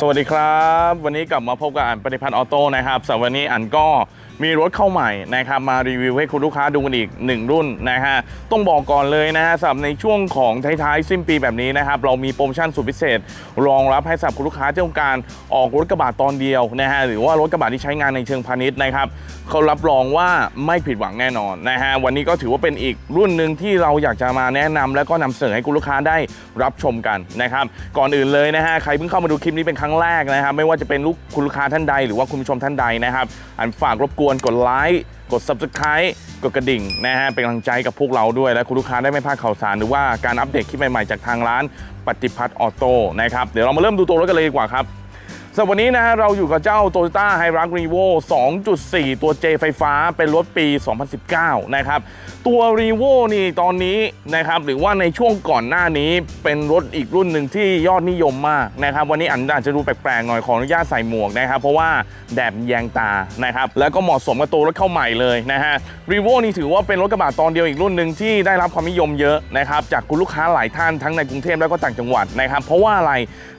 สวัสดีครับ วันนี้กลับมาพบกับอันปฏิพันธ์ออโต้นะครับสำหรับวันนี้อันก็ มีรถเข้าใหม่นะครับมารีวิวให้คุณลูกค้าดูกันอีก 1 รุ่นนะฮะต้องบอกก่อนเลยนะฮะสำหรับในช่วงของท้ายๆสิ้นปีแบบนี้นะครับเรามีโปรโมชั่นสุดพิเศษ รองรับให้สำหรับคุณลูกค้าที่ต้องการออกรถกระบะตอนเดียวนะฮะหรือว่ารถกระบะที่ใช้งานในเชิงพาณิชย์นะครับเขารับรองว่าไม่ผิดหวังแน่นอนนะฮะวันนี้ก็ถือว่าเป็นอีกรุ่นหนึ่งที่เราอยากจะมาแนะนำแล้วก็นำเสนอให้คุณลูกค้าได้รับชมกันนะครับก่อนอื่นเลยนะฮะใครเพิ่งเข้ามาดูคลิปนี้เป็นครั้งแรกนะครับไม่ว่าจะเป็นลูกคุณลูกค้าท่านใดหรือว่าคุณผู้ชมท่านใดนะครับอันฝากรบกวนกดไลค์กด subscribe กดกระดิ่งนะฮะเป็นกำลังใจกับพวกเราด้วย และคุณลูกค้าได้ไม่พลาดข่าวสาร หรือว่าการอัปเดตคลิปใหม่ๆจากทางร้านปฏิพัฒน์ออโต้นะครับเดี๋ยวเรามาเริ่มดูตัวรถกันเลยดีกว่าครับ สำหรับวันนี้นะฮะเราอยู่กับเจ้า Toyota h i r u x r e v o 2.4 ตัว J ไฟฟ้าเป็นรถปี 2019 นะครับ ตัว r e v o นี่ตอนนี้นะครับหรือว่าในช่วงก่อนหน้านี้เป็นรถอีกรุ่นหนึ่งที่ยอดนิยมมากนะครับ วันนี้อันอาจจะดูแปลกๆหน่อยขออนุญาตใส่หมวกนะครับ เพราะว่าแดดแยงตานะครับแล้วก็เหมาะสมกับตัวรถเข้าใหม่เลยนะฮะ r e v o นี่ถือว่าเป็นรถกระบะตอนเดียวอีกรุ่นหนึ่งที่ได้รับความนิยมเยอะนะครับจากคุณลูกค้าหลายท่านทั้งในกรุงเทพแล้วก็ต่างจังหวัดนะครับเพราะว่าอะไร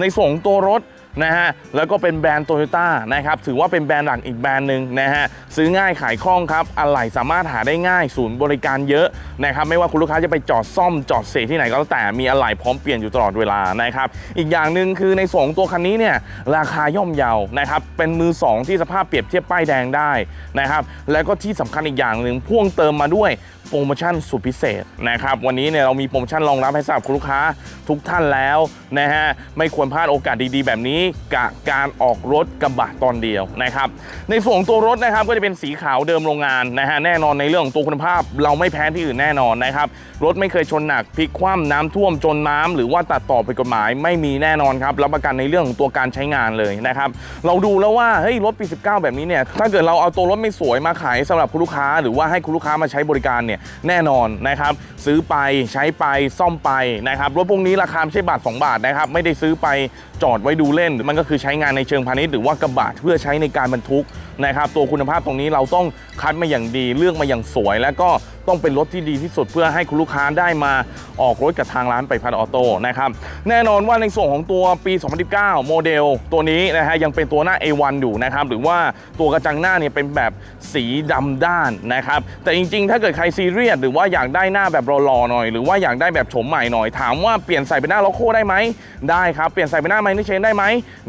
ในส่งตัวรถ นะฮะแล้วก็เป็นแบรนด์โตโยต้านะครับถือว่าเป็นแบรนด์หลักอีกแบรนด์หนึ่งนะฮะซื้อง่ายขายคล่องครับอะไหล่สามารถหาได้ง่าย ศูนย์บริการเยอะนะครับไม่ว่าคุณลูกค้าจะไปจอดซ่อมจอดเสียที่ไหนก็แล้วแต่มีอะไหล่พร้อมเปลี่ยนอยู่ตลอดเวลานะครับอีกอย่างหนึ่งคือในส่วนของตัวคันนี้เนี่ยราคาย่อมเยานะครับเป็นมือสองที่สภาพเปรียบเทียบป้ายแดงได้นะครับแล้วก็ที่สำคัญอีกอย่างหนึ่งพ่วงเติมมาด้วย ปรโมชั่นสุดพิเศษนะครับวันนี้เนี่ยเรามีโปรโมชั่นรองรับให้สำหรับคุณลูกค้าทุกท่านแล้วนะฮะไม่ควรพลาดโอกาสดีๆ แบบนี้กับการออกรถกระบะตอนเดียวนะครับในส่วนตัวรถนะครับก็จะเป็นสีขาวเดิมโรงงานนะฮะแน่นอนในเรื่องของตัวคุณภาพ เราไม่แพ้ที่อื่นแน่นอนนะครับรถไม่เคยชนหนักพลิกคว่ำน้ำท่วมจนน้ำหรือว่าตัดต่อไปกฎหมายไม่มีแน่นอนครับรับประกันในเรื่องของตัวการใช้งานเลยนะครับเราดูแล้วว่าเฮ้ยรถปี 19 แบบนี้เนี่ยถ้าเกิดเราเอาตัวรถไม่สวยมาขายสำหรับคุณลูกค้า หรือว่าให้คุณลูกค้ามาใช้บริการเนี่ยแน่นอนนะครับ ซื้อไปใช้ไปซ่อมไปนะครับรถพวกนี้ราคาไม่ใช่บาท 2 บาทนะครับ ไม่ได้ซื้อไปจอดไว้ดูเล่น มันก็คือใช้งานในเชิงพาณิชย์หรือว่ากระบะเพื่อใช้ในการบรรทุกนะครับ ตัวคุณภาพตรงนี้เราต้องคัดมาอย่างดีเลือกมาอย่างสวย แล้วก็ ต้องเป็นรถที่ดีที่สุดเพื่อให้คุณลูกค้าได้มาออกรถกับทางร้านไปพัดออโต้นะครับแน่นอนว่าในส่วนของตัวปี 2019 โมเดลตัวนี้นะฮะยังเป็นตัวหน้า A1 อยู่นะครับหรือว่าตัวกระจังหน้าเนี่ยเป็นแบบสีดำด้านนะครับแต่จริงๆ ถ้าเกิดใครซีเรียสหรือว่าอยากได้หน้าแบบรอๆหน่อย หรือว่าอยากได้แบบโฉมใหม่หน่อย ถามว่าเปลี่ยนใส่เป็นหน้าล็อกโคได้ไหมได้ครับเปลี่ยนใส่เป็นหน้าไมเนเชนได้ไหม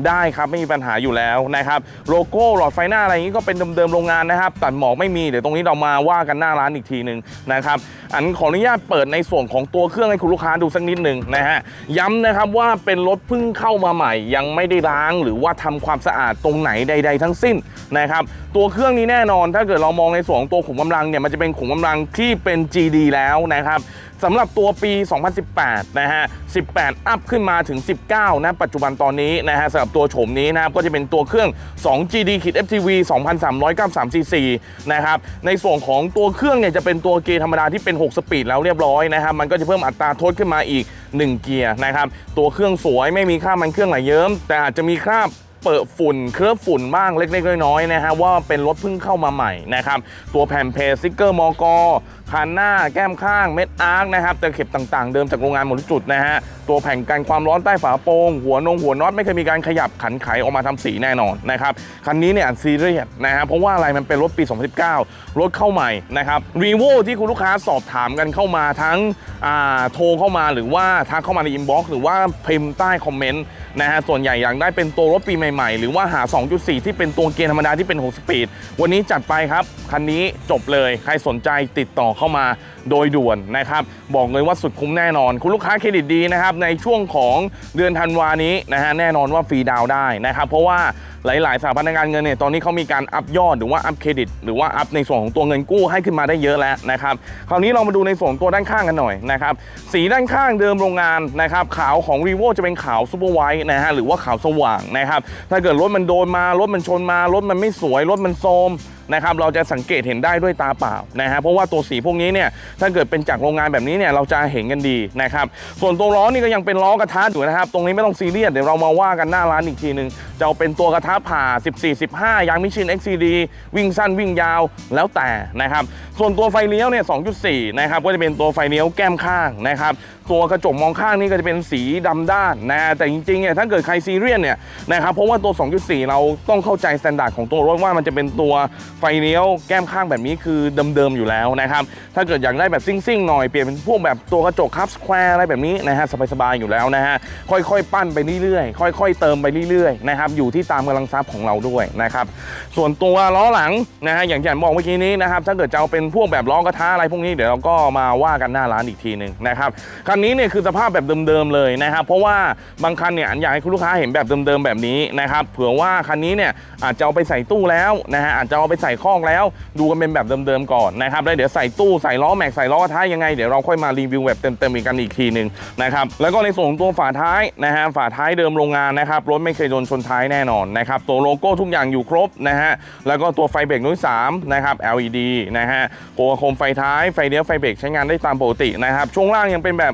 ได้ครับไม่มีปัญหาอยู่แล้วนะครับโลโก้หลอดไฟหน้าอะไรอย่างนี้ก็เป็นเดิมๆโรงงานนะครับตัดหมอกไม่มีเดี๋ยวตรงนี้เรามาว่ากันหน้าร้านอีกทีหนึ่งนะครับอันขออนุญาตเปิดในส่วนของตัวเครื่องให้คุณลูกค้าดูสักนิดหนึ่งนะฮะย้ำนะครับว่าเป็นรถเพิ่งเข้ามาใหม่ ยังไม่ได้ล้างหรือว่าทำความสะอาดตรงไหนใด ๆ ทั้งสิ้นนะครับตัวเครื่องนี้แน่นอน ถ้าเกิดเรามองในส่วนของตัวขุมกำลังเนี่ยมันจะเป็นขุมกำลังที่เป็น GD แล้วนะครับ สำหรับตัวปี 2018 นะฮะ 18 อัพขึ้นมาถึง 19 นะ ปัจจุบันตอนนี้นะฮะสำหรับตัวโฉมนี้นะครับ ก็จะเป็นตัวเครื่อง 2 GD ขีด FTV 2,393 cc นะครับ ในส่วนของตัวเครื่องเนี่ยจะเป็นตัวเกียร์ธรรมดาที่เป็น 6 สปีดแล้วเรียบร้อยนะครับ มันก็จะเพิ่มอัตราโทษขึ้นมาอีก 1 เกียร์นะครับ ตัวเครื่องสวยไม่มีคราบมันเครื่องไหลเยิ้ม แต่อาจจะมีคราบ เปิดฝุ่นเคลือบฝุ่นบ้างเล็กๆน้อยๆนะฮะว่าเป็นรถเพิ่งเข้ามาใหม่นะครับตัวแผ่นเพลสติกเกอร์มอกอคันหน้าแก้มข้างเม็ดอาร์คนะครับตะเข็บต่างๆ เดิมจากโรงงานหมดทุกจุดนะฮะ ตัวแผ่นกันความร้อนใต้ฝาโปร่งหัวนงหัวน็อตไม่เคยมีการขยับขันไขออกมาทำสีแน่นอนนะครับคันนี้เนี่ยซีเรียสนะฮะเพราะว่าอะไรมันเป็นรถปี 2019 รถเข้าใหม่นะครับรีโวที่คุณลูกค้าสอบถามกันเข้ามาทั้งอ่าโทรเข้ามาหรือว่าทักเข้ามาในอินบ็อกซ์หรือว่าพิมพ์ใต้คอมเมนต์นะฮะส่วนใหญ่อยากได้เป็นตัวรถปีใหม่ๆ หรือว่าหา 2.4 ที่เป็นตัวเกียร์ธรรมดาที่เป็น6สปีด วันนี้จัดไปครับ คันนี้จบเลย ใครสนใจติดต่อเข้ามาโดยด่วนนะครับ บอกเลยว่าสุดคุ้มแน่นอน คุณลูกค้าเครดิตดีนะครับ ในช่วงของเดือนธันวานี้นะฮะแน่นอนว่าฟรีดาวได้นะครับ เพราะว่า หลาย ๆ สถาบันการเงินเนี่ยตอนนี้เขามีการอัพยอดหรือว่าอัพเครดิต หรือว่าอัพในส่วนของตัวเงินกู้ให้ขึ้นมาได้เยอะแล้วนะครับคราวนี้เรามาดูในส่วนตัวด้านข้างกันหน่อยนะครับสีด้านข้างเดิมโรงงานนะครับขาวของ r ีโวจะเป็นขาวซูเปอร์ไวท์นะฮะหรือว่าขาวสว่างนะครับถ้าเกิดรถมันโดนมารถมันชนมารถมันไม่สวยรถมันโทรม นะครับเราจะสังเกตเห็นได้ด้วยตาเปล่านะฮะเพราะว่าตัวสีพวกนี้เนี่ยถ้าเกิดเป็นจากโรงงานแบบนี้เนี่ยเราจะเห็นกันดีนะครับส่วนตัวล้อนี่ก็ยังเป็นล้อกระทะอยู่นะครับตรงนี้ไม่ต้องซีเรียสเดี๋ยวเรามาว่ากันหน้าร้านอีกทีหนึ่งจะเอาเป็นตัวกระทะผ่า 14 15 ยางมิชิน XCD วิ่งสั้นวิ่งยาวแล้วแต่นะครับส่วนตัวไฟเลี้ยวเนี่ย 2.4 นะครับก็จะเป็นตัวไฟเลี้ยวแก้มข้างนะครับ ตัวกระจกมองข้างนี่ก็จะเป็นสีดำด้านนะแต่จริงๆเนี่ยถ้าเกิดใครซีเรียสเนี่ยนะครับเพราะว่าตัว 2.4 เราต้องเข้าใจสแตนดาร์ดของตัวรถว่ามันจะเป็นตัวไฟเลี้ยวแก้มข้างแบบนี้คือเดิมๆอยู่แล้วนะครับถ้าเกิดอยากได้แบบซิ่งๆหน่อยเปลี่ยนเป็นพวกแบบตัวกระจกคับสแควร์อะไรแบบนี้นะฮะสบายๆอยู่แล้วนะฮะค่อยๆ ปั้นไปเรื่อยๆค่อย ๆ เติมไปเรื่อยๆนะครับอยู่ที่ตามกำลังทรัพย์ของเราด้วยนะครับส่วนตัวล้อหลังนะฮะอย่างที่ผมบอกเมื่อกี้นี้นะครับถ้าเกิดจะเอาเป็นพวกแบบล้อกระทะอะไรพวกนี้เดี๋ยวเราก็มาว่ากันหน้าร้านอีกทีหนึ่งนะครับคันนี้เนี่ยคือสภาพแบบเดิมๆเลยนะครับ เพราะว่าบางคันเนี่ยอยากให้คุณลูกค้าเห็นแบบเดิมๆแบบนี้นะครับ เผื่อว่าคันนี้เนี่ยอาจจะเอาไปใส่ตู้แล้วนะฮะอาจจะเอาไปใส่ข้องแล้ว ดูกันเป็นแบบเดิมๆก่อนนะครับแล้วเดี๋ยวใส่ตู้ใส่ล้อแม็กใส่ล้อกระทะยังไงเดี๋ยวเราค่อยมารีวิวแบบเต็มๆอีกกันอีกทีหนึ่งนะครับแล้วก็ในส่วนของตัวฝาท้ายนะฮะฝาท้ายเดิมโรงงานนะครับรถไม่เคยโดนชนท้ายแน่นอนนะครับตัวโลโก้ทุกอย่างอยู่ครบนะฮะแล้วก็ตัวไฟเบรกรุ่น3นะครับ LED นะฮะตัวโคมไฟท้ายไฟเลี้ยวไฟเบรกใช้งานได้ตามปกตินะครับช่วงล่างยังเป็นแบบ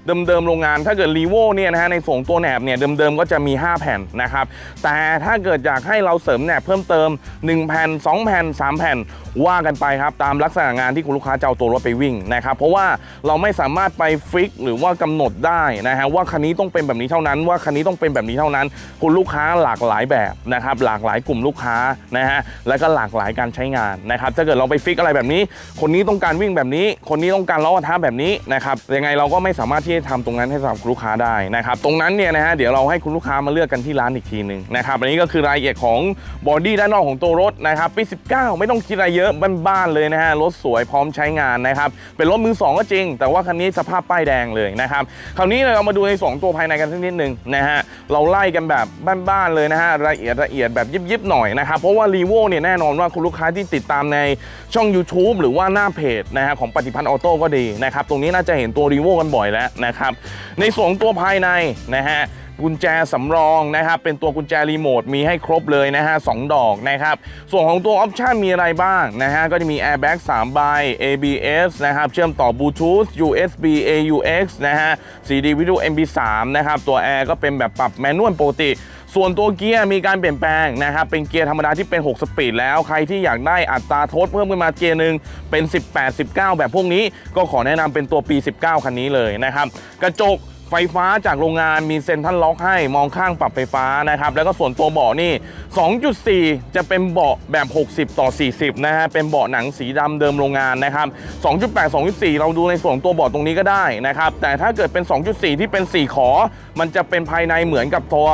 เดิมๆโรงงาน ถ้าเกิดรีโวเนี่ยนะฮะในส่งตัวแหนบเนี่ยเดิมๆก็จะมี 5 แผ่นนะครับ แต่ถ้าเกิดอยากให้เราเสริมแหนบเพิ่มเติม 1 แผ่น 2 แผ่น 3 แผ่นว่ากันไปครับ ตามลักษณะงานที่คุณลูกค้าจะเอาตัวรถไปวิ่งนะครับ เพราะว่าเราไม่สามารถไปฟิกหรือว่ากำหนดได้นะฮะว่าคันนี้ต้องเป็นแบบนี้เท่านั้น ว่าคันนี้ต้องเป็นแบบนี้เท่านั้น คุณลูกค้าหลากหลายแบบนะครับหลากหลายกลุ่มลูกค้านะฮะแล้วก็หลากหลายการใช้งานนะครับถ้าเกิดเราไปฟิกอะไรแบบนี้ คนนี้ต้องการวิ่งแบบนี้ คนนี้ต้องการล้อกระทะแบบนี้นะครับยังไงเราก็ไม่สามารถที่จะทำตรงนั้นให้สำหรับลูกค้าได้นะครับตรงนั้นเนี่ยนะฮะเดี๋ยวเราให้คุณลูกค้ามาเลือกกันที่ร้านอีกทีหนึ่งนะครับอันนี้ก็คือรายละเอียดของบอดี้ด้านนอกของตัวรถนะครับปี 19 ไม่ต้องคิดอะไรเยอะบ้านๆเลยนะฮะรถสวยพร้อมใช้งานนะครับเป็นรถมือสองก็จริง แต่ว่าคันนี้สภาพป้ายแดงเลยนะครับคราวนี้เรามาดูในสองตัวภายในกันสักนิดหนึ่งนะฮะเราไล่กันแบบบ้านๆเลยนะฮะละเอียดละเอียดแบบยิบๆหน่อยนะครับเพราะว่ารีโวเนี่ยแน่นอนว่าคุณลูกค้าที่ติดตามในช่อง YouTube หรือว่าหน้าเพจนะฮะของปฏิพันธ์ออโต้ก็ดีนะครับตรงนี้น่าจะเห็นตัวรีโวกันบ่อยแล้วนะครับ ในส่วนของตัวภายในนะฮะกุญแจสำรองนะครับ เป็นตัวกุญแจรีโมทมีให้ครบเลยนะฮะสองดอกนะครับ ส่วนของตัวออปชันมีอะไรบ้างนะฮะ ก็จะมี airbag 3 ใบ ABS นะครับ เชื่อมต่อบลูทูธ USB AUX นะฮะ CD วิดีโอ MP3 นะครับ ตัวแอร์ก็เป็นแบบปรับแมนนวลปกติ ส่วนตัวเกียร์มีการเปลี่ยนแปลงนะครับเป็นเกียร์ธรรมดาที่เป็น 6 สปีดแล้วใครที่อยากได้อัตราโทษเพิ่มขึ้นมาเกียร์หนึ่งเป็น 18 19 แบบพวกนี้ ก็ขอแนะนำเป็นตัวปี 19 คันนี้เลยนะครับกระจก ไฟฟ้าจากโรงงานมีเซ็นทรัลล็อกให้มองข้างปรับไฟฟ้านะครับแล้วก็ส่วนตัวเบาะนี่ 2.4 จะเป็นเบาะแบบ 60 ต่อ 40 นะฮะเป็นเบาะหนังสีดำเดิมโรงงานนะครับ 2.8 2.4 เราดูในส่วนตัวเบาะตรงนี้ก็ได้นะครับแต่ถ้าเกิดเป็น 2.4 ที่เป็น 4 ขอ มันจะเป็นภายในเหมือนกับตัว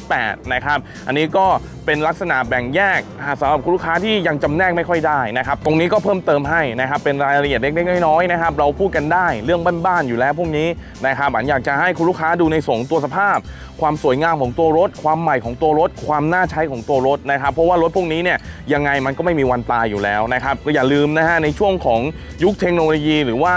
2.8 นะครับอันนี้ก็เป็นลักษณะแบ่งแยกสำหรับคุณลูกค้าที่ยังจำแนกไม่ค่อยได้นะครับตรงนี้ก็เพิ่มเติมให้นะครับเป็นรายละเอียดเล็กๆน้อยๆนะครับเราพูดกันได้เรื่องบ้านๆอยู่แล้วพวกนี้นะครับอันอยากจะให้คุณลูกค้าดูในส่งตัวสภาพ ความสวยงามของตัวรถ ความใหม่ของตัวรถ ความน่าใช้ของตัวรถนะครับเพราะว่ารถพวกนี้เนี่ยยังไงมันก็ไม่มีวันตายอยู่แล้วนะครับก็อย่าลืมนะฮะในช่วงของยุคเทคโนโลยี หรือว่า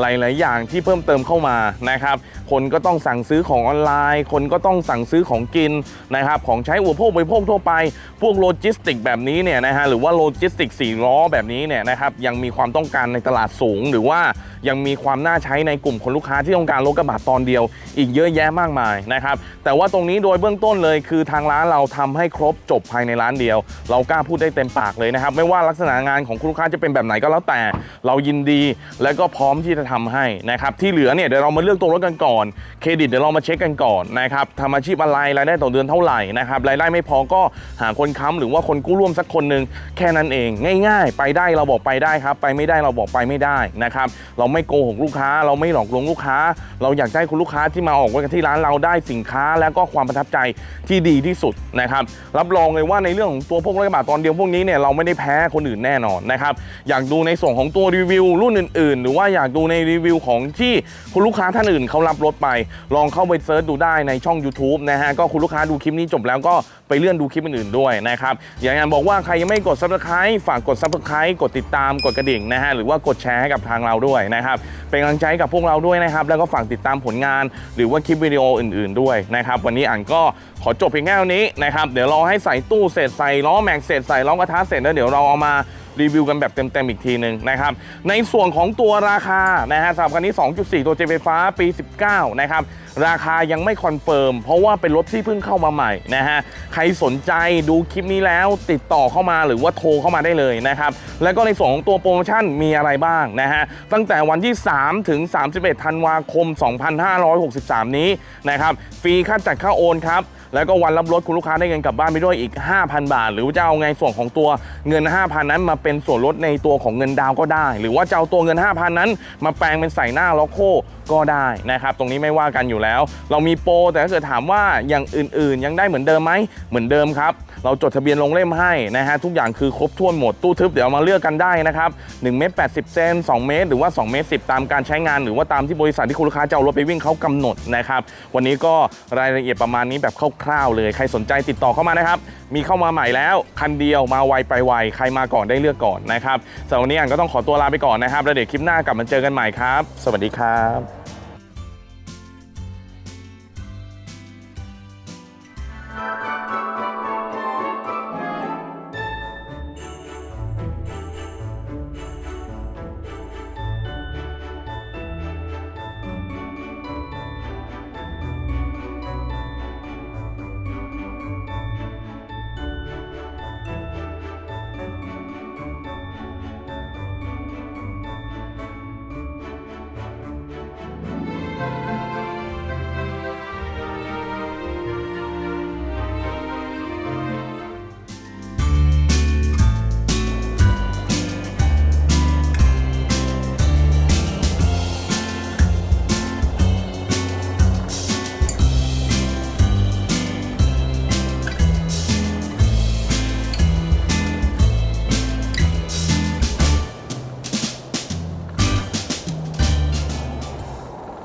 หลาย ๆ อย่างที่เพิ่มเติมเข้ามานะครับ คนก็ต้องสั่งซื้อของออนไลน์ คนก็ต้องสั่งซื้อของกินนะครับของใช้อุปโภคบริโภคทั่วไป พวกโลจิสติกแบบนี้เนี่ยนะฮะหรือว่าโลจิสติกสี่ล้อแบบนี้เนี่ยนะครับยังมีความต้องการในตลาดสูง หรือว่ายังมีความน่าใช้ในกลุ่มคนลูกค้าที่ต้องการรถกระบะตอนเดียว อีกเยอะแยะมากมายนะครับแต่ว่าตรงนี้โดยเบื้องต้นเลย คือทางร้านเราทำให้ครบจบภายในร้านเดียว เรากล้าพูดได้เต็มปากเลยนะครับไม่ว่าลักษณะงานของคุณลูกค้าจะเป็นแบบไหนก็แล้วแต่ เรายินดีและก็พร้อมที่จะทำให้นะครับที่เหลือเนี่ยเดี๋ยวเรามาเลือกตัวรถกันก่อนเครดิตเดี๋ยวเรามาเช็คกันก่อนนะครับทำอาชีพอะไรรายได้ต่อเดือนเท่าไหร่นะครับรายได้ไม่พอก็หาคนค้ำหรือว่าคนกู้ร่วมสักคนหนึ่งแค่นั้นเอง ง่าย ๆ ไปได้เราบอกไปได้ครับ ไปไม่ได้เราบอกไปไม่ได้นะครับเราไม่โกหกลูกค้า เราไม่หลอกลวงลูกค้า เราอยากได้คุณลูกค้าที่มาออกไว้กันที่ร้านเราได้สินค้า แล้วก็ความประทับใจที่ดีที่สุดนะครับรับรองเลยว่าในเรื่องของตัวพวกรถกระบะตอนเดียวพวกนี้เนี่ยเราไม่ได้แพ้คนอื่นแน่นอนนะครับอยากดูในส่วนของตัวรีวิวรุ่นอื่น ๆ หรือว่าอยากดูในรีวิวของที่คุณลูกค้าท่านอื่นเขารับรถไป ลองเข้าไปเซิร์ชดูได้ในช่อง YouTube นะฮะก็คุณลูกค้าดูคลิปนี้จบแล้วก็ไปเลื่อนดูคลิปอื่นๆด้วยนะครับอย่างนั้นบอกว่าใครยังไม่กด subscribe ฝากกด subscribe กดติดตามกดกระดิ่งนะฮะหรือว่ากดแชร์ให้กับทางเราด้วยนะครับเป็นกำลังใจกับพวกเราด้วยนะครับแล้วก็ฝากติดตามผลงาน หรือว่าคลิปวิดีโออื่น ๆด้วยนะครับวันนี้อ่านก็ขอจบเพียงแค่นี้นะครับเดี๋ยวรอให้ใส่ตู้เสร็จใส่ล้อแม็กเสร็จใส่ล้อกระทะเสร็จแล้วเดี๋ยวเราเอามา รีวิวกันแบบเต็ม ๆ อีกทีหนึ่งนะครับในส่วนของตัวราคานะฮะสำหรับคันนี้ 2.4 ตัวเจไฟฟ้าปี 19 นะครับราคายังไม่คอนเฟิร์มเพราะว่าเป็นรถที่เพิ่งเข้ามาใหม่นะฮะใครสนใจดูคลิปนี้แล้วติดต่อเข้ามาหรือว่าโทรเข้ามาได้เลยนะครับแล้วก็ในส่วนของตัวโปรโมชั่นมีอะไรบ้างนะฮะตั้งแต่วันที่ 3 ถึง 31 ธันวาคม 2563 นี้นะครับฟรีค่าจัดค่าโอนครับ แล้วก็วันรับรถคุณลูกค้าได้เงินกลับบ้านไปด้วยอีก 5,000 บาท หรือว่าจะเอาไงส่วนของตัวเงิน 5,000 นั้นมาเป็นส่วนลดในตัวของเงินดาวก็ได้ หรือว่าจะเอาตัวเงิน 5,000 นั้น มาแปลงเป็นใส่หน้าล็อกโคก็ได้นะครับ ตรงนี้ไม่ว่ากันอยู่แล้ว เรามีโปรแต่ถ้าเกิดถามว่าอย่างอื่น ๆ ยังได้เหมือนเดิมไหมเหมือนเดิมครับ เราจดทะเบียนลงเล่มให้นะฮะทุกอย่างคือครบถ้วนหมดตู้ทึบเดี๋ยวมาเลือกกันได้นะครับ1เมตร80 เซน2 เมตร หรือว่า 2 เมตร 10 ตามการใช้งานหรือว่าตามที่บริษัทที่คุณลูกค้าจะเอารถไปวิ่งเขากำหนดนะครับวันนี้ก็รายละเอียดประมาณนี้แบบคร่าวๆเลย ใครสนใจติดต่อเข้ามานะครับมีเข้ามาใหม่แล้วคันเดียวมาไวไปไวใครมาก่อนได้เลือกก่อนนะครับสำหรับวันนี้อันก็ต้องขอตัวลาไปก่อนนะครับแล้วเดี๋ยวคลิปหน้ากลับมาเจอกันใหม่ครับ สวัสดีครับ